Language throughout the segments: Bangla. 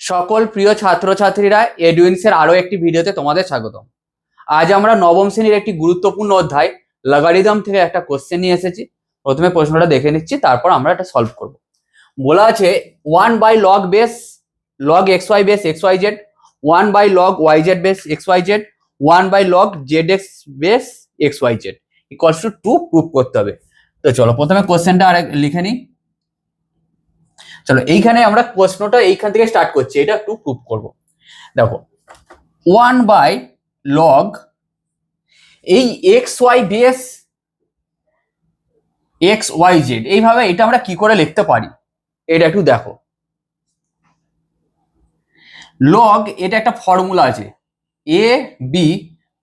সকল প্রিয় ছাত্রছাত্রীরা এডুইন্সের আরও একটি ভিডিওতে তোমাদের স্বাগত আজ আমরা নবম শ্রেণির একটি গুরুত্বপূর্ণ অধ্যায় লগারিদম থেকে একটা কোশ্চেন নিয়ে এসেছি। প্রথমে প্রশ্নটা দেখে নিচ্ছি, তারপর আমরা এটা সলভ করব। বলা আছে one by log base log x y base x y z one by log y z base x y z one by log z x base x y z equals to two prove করতে হবে। তো চলো, প্রথমে কোশ্চেনটা আরেক লিখে নিই। চলো, এইখানে আমরা প্রশ্নটা এইখান থেকে স্টার্ট করছি, এটা একটু প্রুভ করব। দেখো ওয়ান বাই লগ এই x y base x y z এইভাবে এটা আমরা কি করে লিখতে পারি? এটা একটু দেখো। লগ এটা একটা ফর্মুলা আছে। A b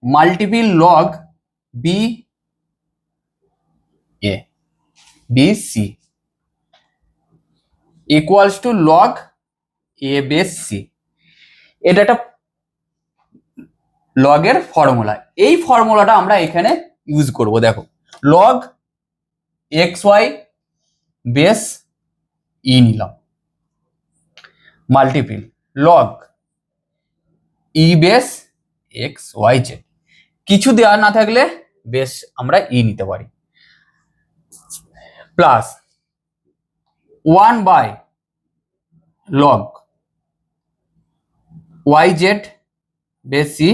multiple log b a b c equals to log a base c এটা একটা লগের ফর্মুলা এই ফর্মুলাটা আমরা এখানে ইউজ করব, দেখো। Log x y base e নিলাম। Multiple log e base x y z কিছু দেওয়া না থাকলে বেশ আমরা ই নিতে পারি। Plus one by log y z base c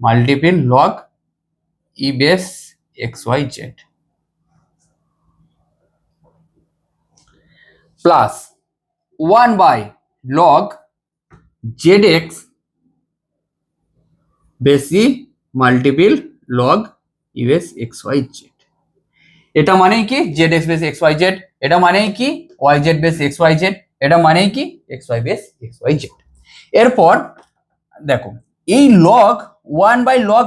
multiple log e base x y z. Plus one by log z x base e multiple log US x y z. এটা মানেই কি? Z x base x y z. এটা মানেই কি? Y z base x y z এটা মানেই কি? X y base x y z এরপর, দেখো, এই log one by log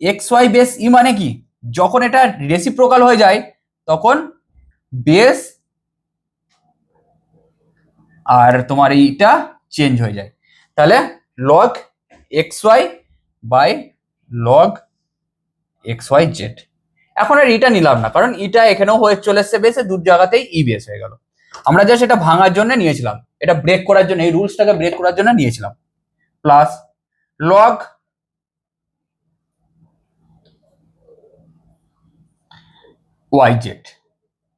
x y base e মানে কি? যখন এটা রেসিপ্রোকাল হয়ে যায়, তখন বেস আর তোমার এইটা চেঞ্জ হয়ে যায়। তাহলে log x y by log x y z এখন আর ইটা নিলাম না, কারণ ইটা এখানেও হয়ে চলে এসছে বেসে দু জায়গাতেই ই বেস হয়ে গেল। আমরা জাস্ট এটা ভাঙার জন্য নিয়েছিলাম। এটা ব্রেক করার জন্য, এই রুলসটাকে ব্রেক করার জন্য নিয়েছিলাম। প্লাস লগ ওয়াই জেড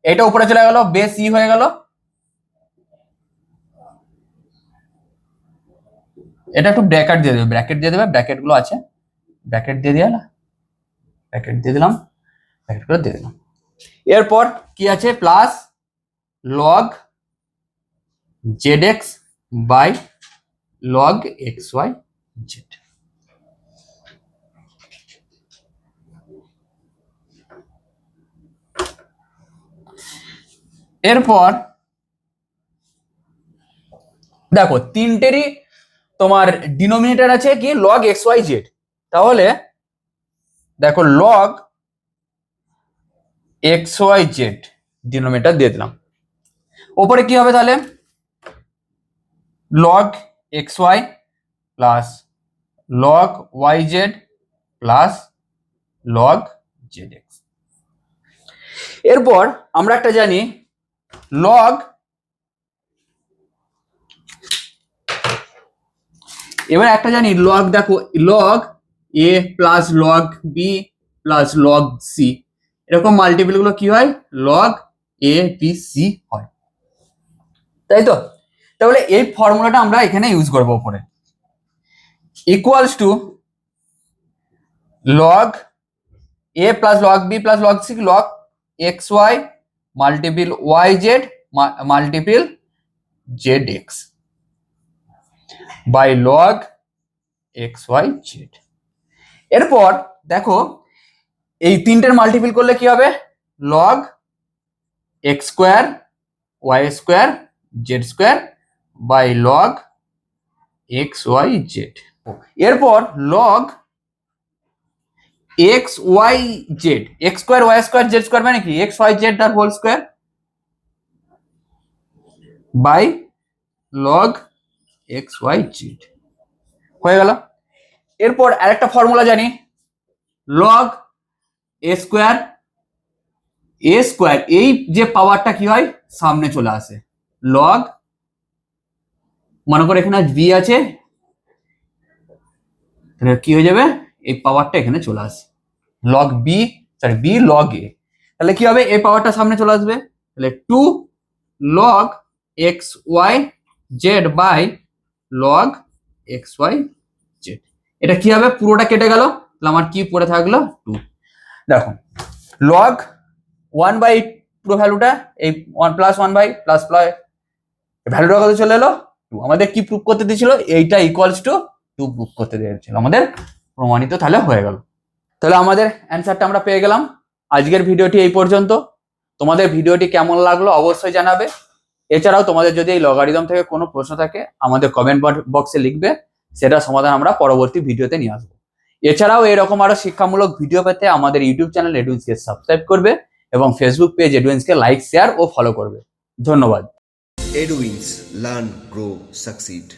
এটা উপরে চলে গেল বেস ই হয়ে গেল। এটা একটু ব্র্যাকেট দিয়ে দেবে ব্র্যাকেট দিয়ে দেবে ব্র্যাকেটগুলো আছে। ব্র্যাকেট দিয়ে দিয়ে ব্র্যাকেট দিয়ে দিলাম ব্র্যাকেট করে দিয়ে দিলাম। এরপর কি আছে? Plus log z x by log x y z এরপর দেখো তিনটেরই তোমার ডিনোমিনেটর আছে কি? লগ এক্স ওয়াই জেড তাহলে দেখো log x y z denominator দিয়ে দিলাম। ওপরে কি হবে তাহলে? Log x y plus log y z plus log z x এরপর আমরা একটা জানি লগ এবার একটা জানি লগ দেখো log a plus log b plus log c এরকম মাল্টিপলগুলো কি হয়? লগ এ বি সি হয়। তাই তো? তাহলে এই ফর্মুলাটা আমরা এখানে ইউজ করব উপরে। Equals to log a plus log b plus log c log x y multiple y z multiple z x by log x y z এরপর দেখো, এই তিনটের মাল্টিপল করলে কি হবে? Log x square y square z square by log x y z এরপর log x y z x square y square z square মানে কি? এক্স ওয়াই জেড তার whole square by log x y z হয়ে গেল। এরপর আরেকটা ফর্মুলা জানি। Log a square a square এই যে পাওয়ারটা কি হয়? সামনে চলে আসে। লগ মনে করো এখানে বি আছে, তাহলে কি হয়ে যাবে? এই পাওয়ারটা এখানে চলে আসে। Log b sorry b log a তাহলে কি হবে? এই পাওয়ারটা সামনে চলে আসবে। তাহলে two log x y z by log x y z এটা কি হবে? পুরোটা কেটে গেল। তাহলে আমার কি পড়ে থাকল? টু দেখো লগ ওয়ান বাই পুরো ভ্যালুটা এই one plus one by plus plus ভ্যালুটা কত চলে এলো? টু আমাদের কি প্রুফ করতে দিয়েছিল? এইটা ইকুয়ালস টু টু প্রুফ করতে দিয়েছিল। আমাদের প্রমাণিত তাহলে হয়ে গেল। তাহলে আমাদের অ্যান্সারটা আমরা পেয়ে গেলাম। আজকের ভিডিওটি এই পর্যন্ত। তোমাদের ভিডিওটি কেমন লাগল অবশ্যই জানাবে। এছাড়াও তোমাদের যদি এই লগারিদম থেকে কোনো প্রশ্ন থাকে, আমাদের কমেন্ট বক্সে লিখবে। সেটা সমাধান আমরা পরবর্তী ভিডিওতে নিয়ে আসব। এছাড়াও এরকম আরও শিক্ষামূলক ভিডিও পেতে আমাদের ইউটিউব চ্যানেল এডুইন্সকে সাবস্ক্রাইব করবে এবং ফেসবুক পেজ এডুইন্সকে লাইক শেয়ার ও ফলো করবে। ধন্যবাদ। Edwins Learn, Grow, Succeed.